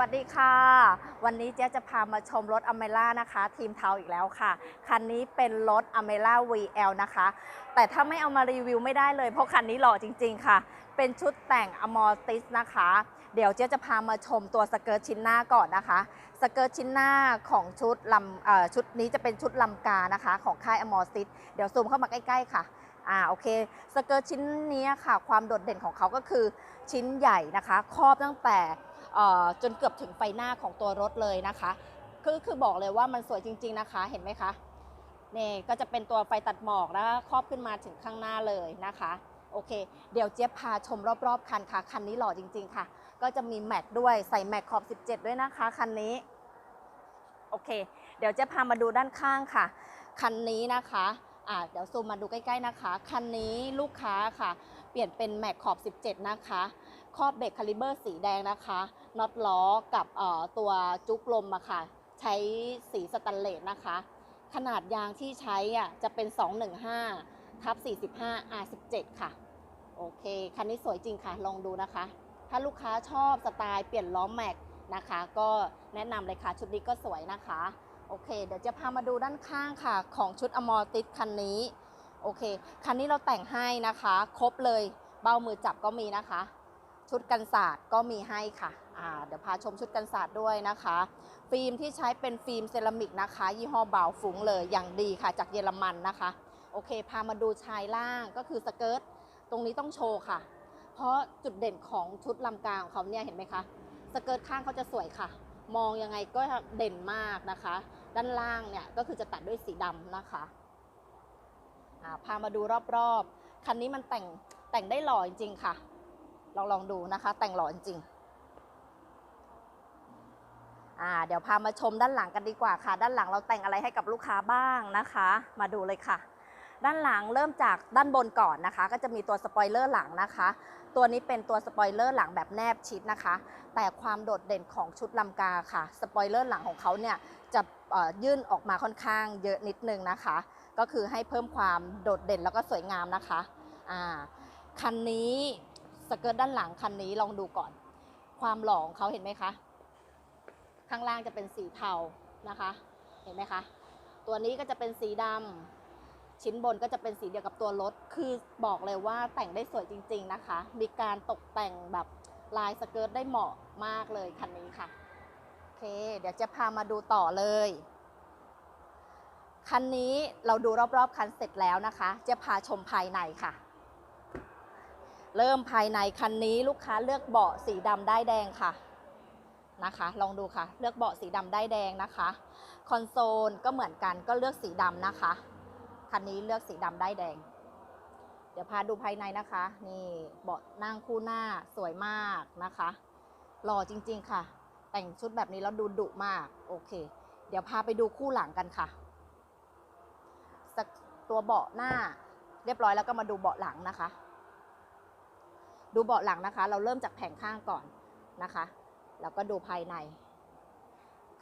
วัสดีค่ะ วันนี้เจ๊จะพามาชมรถอเมร่านะคะ ทีมเทาอีกแล้วค่ะ คันนี้เป็นรถอเมร่า VL นะคะ แต่ถ้าไม่เอามารีวิวไม่ได้เลย เพราะคันนี้หล่อจริง ๆ ค่ะ เป็นชุดแต่งอมอร์ติสนะคะ เดี๋ยวเจ๊จะพามาชมตัวสเกิร์ตชิ้นหน้าก่อนนะคะ สเกิร์ตชิ้นหน้าของชุดลำชุดนี้จะเป็นชุดลำกานะคะ ของค่ายอมอร์ติสเดี๋ยวซูมเข้ามาใกล้ ๆ ค่ะอ่าโอเคสเกิร์ตชิ้นนี้ค่ะ ความโดดเด่นของเขาก็คือชิ้นใหญ่นะคะ ครอบตั้งแต่ จนเกือบถึงไฟหน้าของตัวรถเลยนะคะคือคือบอกเลยว่ามันสวยจริง ๆนะคะ เห็นไหมคะนี่ก็จะเป็นตัวไฟตัดหมอกนะคะครอบขึ้นมาถึงข้างหน้าเลยนะคะโอเค เดี๋ยวเจี๊ยบพาชมรอบๆคันค่ะ คันนี้หล่อจริง ๆ ค่ะ ก็จะมีแม็กด้วยใส่แม็กขอบ 17 ด้วยนะคะ คันนี้โอเค เดี๋ยวเจะพามาดูด้านข้างค่ะ คันนี้นะคะอ่าเดี๋ยวซูมมาดูใกล้ ๆนะคะ คันนี้ลูกค้าค่ะ เปลี่ยนเป็นแม็กขอบ 17 นะคะ ครอบเบรกคาลิเบอร์สีแดงนะคะน็อตล้อกับตัวจุกลมอะค่ะ ใช้สีสแตนเลสนะคะ ขนาดยางที่ใช้อะจะเป็น 215ทับ45 R17 ค่ะ โอเค คันนี้สวยจริงค่ะ ลองดูนะคะ ถ้าลูกค้าชอบสไตล์เปลี่ยนล้อแม็กนะคะ ก็แนะนำเลยค่ะ ชุดนี้ก็สวยนะคะ โอเค เดี๋ยวจะพามาดูด้านข้างค่ะ ของชุดอมอร์ติสคันนี้ โอเค คันนี้เราแต่งให้นะคะ ครบเลย เบ้ามือจับก็มีนะคะ ชุดกันศาสตร์ก็มีให้ค่ะอ่าเดี๋ยวพาชมชุดกันศาสตร์ด้วยนะคะ ฟิล์มที่ใช้เป็นฟิล์มเซรามิกนะคะ ยี่ห้อบาวฟุ้งเลยอย่างดีค่ะ จากเยอรมันนะคะ โอเค พามาดูชายล่างก็คือสเกิร์ต ตรงนี้ต้องโชว์ค่ะ เพราะจุดเด่นของชุดลำกลางของเขาเนี่ยเห็นไหมคะ สเกิร์ตข้างเขาจะสวยค่ะ มองยังไงก็เด่นมากนะคะ ด้านล่างเนี่ยก็คือจะตัดด้วยสีดำนะคะ พามาดูรอบๆ คันนี้มันแต่งแต่งได้หล่อจริงๆค่ะ ลองลองดูนะคะ แต่งหล่อจริงเดี๋ยวพามาชมด้านหลังกันดีกว่าค่ะ ด้านหลังเราแต่งอะไรให้กับลูกค้าบ้างนะคะ มาดูเลยค่ะ ด้านหลังเริ่มจากด้านบนก่อนนะคะ ก็จะมีตัวสปอยเลอร์หลังนะคะ ตัวนี้เป็นตัวสปอยเลอร์หลังแบบแนบชิดนะคะ แต่ความโดดเด่นของชุดลำกาค่ะ สปอยเลอร์หลังของเขาเนี่ยจะยื่นออกมาค่อนข้างเยอะนิดนึงนะคะ ก็คือให้เพิ่มความโดดเด่นแล้วก็สวยงามนะคะคันนี้สเกิร์ตด้านหลังคันนี้ลองดูก่อน ความหล่อของเขาเห็นไหมคะข้างล่างจะเป็นสีเทานะคะ เห็นไหมคะ ตัวนี้ก็จะเป็นสีดำชิ้นบนก็จะเป็นสีเดียวกับตัวรถ คือบอกเลยว่าแต่งได้สวยจริง ๆนะคะ มีการตกแต่งแบบลายสเกิร์ตได้เหมาะมากเลยคันนี้ค่ะ เคเดี๋ยวจะพามาดูต่อเลย คันนี้เราดูรอบๆ คันเสร็จแล้วนะคะ จะพาชมภายในค่ะ เริ่มภายในคันนี้ลูกค้าเลือกเบาะสีดำได้แดงค่ะนะคะ ลองดูค่ะ เลือกเบาะสีดำได้แดงนะคะ คอนโซลก็เหมือนกันก็เลือกสีดำนะคะ คันนี้เลือกสีดำได้แดง เดี๋ยวพาดูภายในนะคะ นี่เบาะนั่งคู่หน้าสวยมากนะคะหล่อจริง ๆ ค่ะ แต่งชุดแบบนี้แล้วดูดุมากโอเค เดี๋ยวพาไปดูคู่หลังกันค่ะสักตัวเบาะหน้าเรียบร้อยแล้วก็มาดูเบาะหลังนะคะ ดูเบาะหลังนะคะ เราเริ่มจากแผงข้างก่อนนะคะแล้วก็ดูภายใน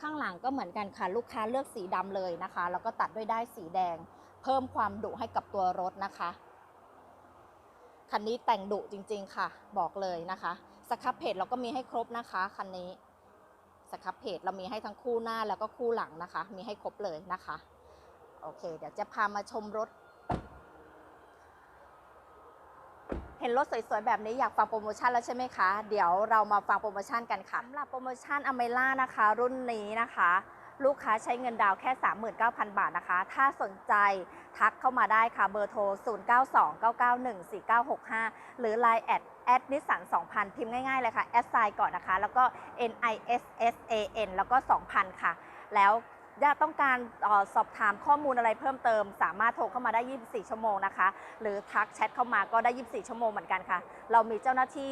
ข้างหลังก็เหมือนกันค่ะ ลูกค้าเลือกสีดำเลยนะคะ แล้วก็ตัดด้วยได้ายสีแดง เพิ่มความดุให้กับตัวรถนะคะคันนี้แต่งดุจริงๆค่ะ บอกเลยนะคะสครับเพจเราก็มีให้ครบนะคะคันนี้ สครับเพจเรามีให้ทั้งคู่หน้าแล้วก็คู่หลังนะคะ มีให้ครบเลยนะคะ โอเค เดี๋ยวจะพามาชมรถ เห็นรถสวยๆ แบบนี้อยากฟังโปรโมชั่นแล้วใช่ไหมคะ เดี๋ยวเรามาฟังโปรโมชั่นกันค่ะสำหรับโปรโมชั่นอเมล่านะคะ รุ่นนี้นะคะ ลูกค้าใช้เงินดาวแค่ 39,000 บาทนะคะ ถ้าสนใจทักเข้ามาได้ค่ะเบอร์โทร 0929914965 หรือ Line แอดแอดนิสสัน2,000 พิมพ์ง่ายๆเลยค่ะแอดไซน์ก่อนนะคะ แล้วก็ N I S S A N แล้วก็ 2,000 ค่ะ แล้วถ้าต้องการออสอบถามข้อมูลอะไรเพิ่มเติม สามารถโทรเข้ามาได้ 24 ชั่วโมงนะคะ หรือทักแชทเข้ามาก็ได้ 24 ชั่วโมงเหมือนกันค่ะ เรามีเจ้าหน้าที่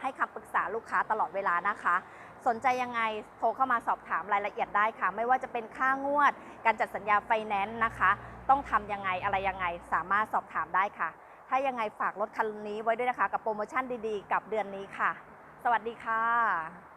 ให้คำปรึกษาลูกค้าตลอดเวลานะคะ สนใจยังไงโทรเข้ามาสอบถามรายละเอียดได้ค่ะ ไม่ว่าจะเป็นค่างวด การจัดสัญญาไฟแนนซ์นะคะ ต้องทำยังไงอะไรยังไงสามารถสอบถามได้ค่ะ ถ้ายังไงฝากรถคันนี้ไว้ด้วยนะคะ กับโปรโมชั่นดีๆ กับเดือนนี้ค่ะ สวัสดีค่ะ